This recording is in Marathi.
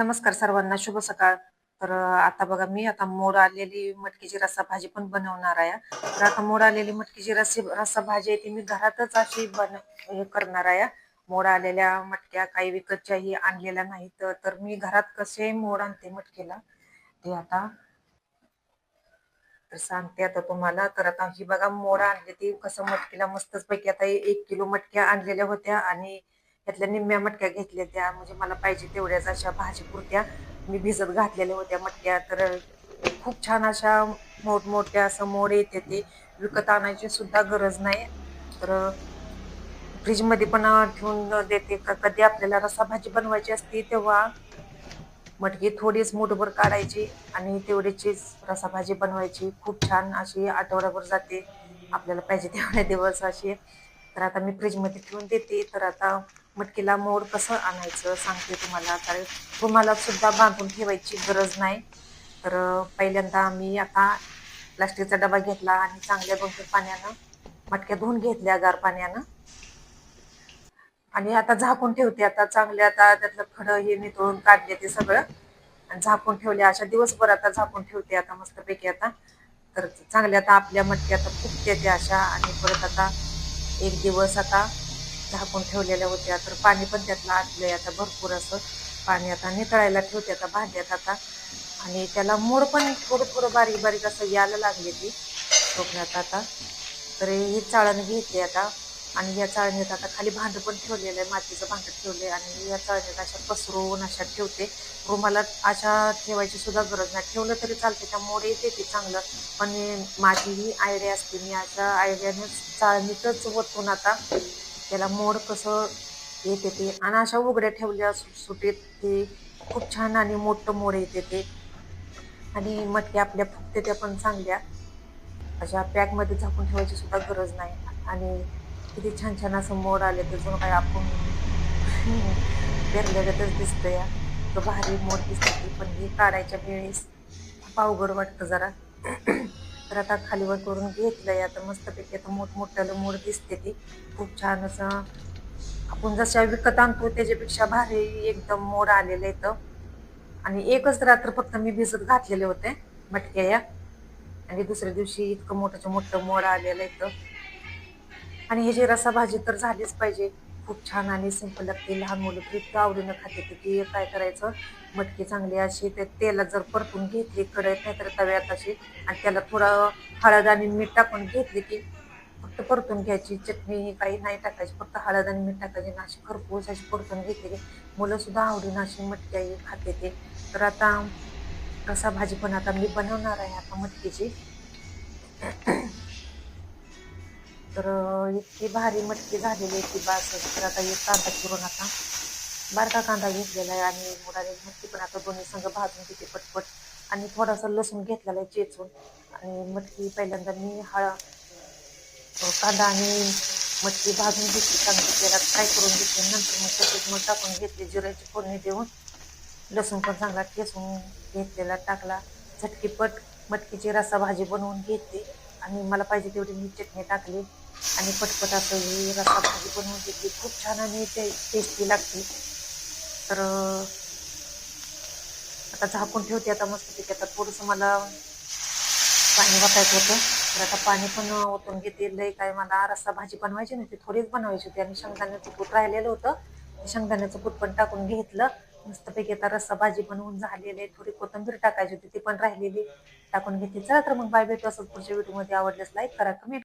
नमस्कार सर्वांना शुभ सकाळ. तर आता बघा मी आता मोड आलेली मटकीची रस्सा भाजी पण बनवणार आहे. तर आता मोड आलेली मटकीची रस्सी रस्सा भाजी आहे ती मी घरातच अशी बन हे करणार आहे. मोड आलेल्या मटक्या काही विकतच्याही आणलेल्या नाहीत. तर मी घरात कसे मोड आणते मटकीला ते आता तर सांगते आता तुम्हाला. तर आता ही बघा मोड आणली ती कसं मटकीला मस्तच पैकी आता एक किलो मटक्या आणलेल्या होत्या आणि त्यातल्या निम्म्या मटक्या घेतल्या त्या म्हणजे मला पाहिजे तेवढ्याच अशा भाजी पुरत्या मी भिजत घातलेल्या होत्या मटक्या. तर खूप छान अशा मोठमोठ्या असं मोड येते ते विकत आणायची सुद्धा गरज नाही. तर फ्रीजमध्ये पण ठेवून देते का कधी आपल्याला रसा भाजी बनवायची असते तेव्हा मटकी थोडीच मोठभर काढायची आणि तेवढीचीच रसा भाजी बनवायची. खूप छान अशी आठवड्याभर जाते. आपल्याला पाहिजे तेवढ्या दिवस अशी तर आता मी फ्रीजमध्ये ठेवून देते. तर आता मटकीला मोड कसं आणायचं सांगते तुम्हाला. तर तुम्हाला सुद्धा बांधून ठेवायची गरज नाही. तर पहिल्यांदा मी आता प्लास्टिकचा डबा घेतला आणि चांगल्या दोन तीन पाण्यानं मटक्या धुवून घेतल्या गार पाण्यानं. आणि आता झाकून ठेवते. आता चांगले आता त्यातलं खडं हे नितळून काढले ते सगळं. आणि झाकून ठेवले. अशा दिवसभर आता झाकून ठेवते आता मस्तपैकी आता. तर चांगले आता आपल्या मटक्या आता फुकते त्या अशा आणि परत आता एक दिवस आता झाकून ठेवलेल्या होत्या. तर पाणी पण त्यातलं आटलंय. आता भरपूर असं पाणी आता नितळायला ठेवते आता भांड्यात आता. आणि त्याला मोड पण थोडं थोडं बारीक बारीक असं यायला लागले ती टोपण्यात आता. तर ही चाळण घेते आता. आणि या चाळणीत आता खाली भांडं पण ठेवलेलं आहे. मातीचं भांड ठेवले आणि या चाळणीत अशा पसरवून अशा ठेवते. रुमाला अशा ठेवायची सुद्धा गरज नाही. ठेवलं तरी चालते. त्या मोड येते ते चांगलं. पण माझी ही आयडिया असते. मी अशा आयडियानेच चाळणीतच वतून आता त्याला मोड कसं येते ते. आणि अशा उघड्या ठेवल्या सुटीत ते खूप छान आणि मोठं मोड येते ते. आणि मटक्या आपल्या फुगते त्या पण चांगल्या. अशा पॅकमध्ये झाकून ठेवायची सुद्धा गरज नाही. आणि किती छान छान असं मोड आले तर जणू काय आपण पेरल्यागतच दिसतं या तो भारी मोड दिसते पण हे काढायच्या वेळेस खूप अवघड वाटतं जरा. तर आता खालीवर करून घेतलंय. आता मस्तपैकी आता मोठमोठ्याला मोड दिसते ती. खूप छान असं आपण जशा विकत आणतो त्याच्यापेक्षा भारी एकदम मोड आलेलं येतं आणि एकच रात्र फक्त मी भिजत घातलेले होते मटक्या या. आणि दुसऱ्या दिवशी इतकं मोठं मोठं मोड आलेलं येतं आणि हे जे रसा भाजी तर झालीच पाहिजे. खूप छान आणि सिंपल लागते. लहान मुलं तर इतकं आवडीनं खाते की ती काय करायचं? मटकी चांगली अशी ते तेलात जर परतून घेतली कढईत नाहीतर तव्यात अशी आणि त्याला थोडं हळद आणि मीठ टाकून घेतली की फक्त परतून घ्यायची. चटणी काही नाही टाकायची फक्त हळद आणि मीठ टाकायची ना अशी खरपूस अशी परतून घेतली की मुलं सुद्धा आवडीनं अशी मटकी खाते ते. तर आता कसा भाजी पण आता मी बनवणार आहे आता मटकीची. तर इतकी भारी मटकी झालेली आहे ती बास तर आता एक कांदा चिरून आता बारका कांदा घेतलेला आहे आणि मुलाने मटकी पण आता दोन्ही संघ भाजून घेते पटपट. आणि थोडासा लसूण घेतलेला आहे चेचून. आणि मटकी पहिल्यांदा मी हळद कांदा आणि मटकी भाजून घेतली. चांगली तेलात फ्राय करून घेतली. नंतर मग त्याच्यात मग टाकून घेतली जिऱ्याची फोडणी देऊन. लसूण पण चांगला ठेसून घेतलेला टाकला. झटकीपट मटकीची रसा भाजी बनवून घेतली. आणि मला पाहिजे तेवढी मी चटणी टाकली. आणि पटपट असं ही भाजी बनवून घेतली. खूप छान आणि ते टेस्टी लागते. तर आता झाकून ठेवते. आता मस्त आता थोडंसं मला पाणी वाटायचं होतं. तर आता पाणी पण ओतून घेते. काय मला रस्सा भाजी बनवायची नाही. ती थोडीच बनवायची होती. आणि शेंगदाण्याचं पूत राहिलेलं होतं. शेंगदाण्याचं पूत पण टाकून घेतलं. मस्तपैकी आता रस्सा भाजी बनवून झालेली आहे. थोडी कोथिंबीर टाकायची होती ती पण राहिलेली टाकून घेते चला तर मग बाय भेटू असं पुढच्या व्हिडिओमध्ये आवडल्यास लाईक करा कमेंट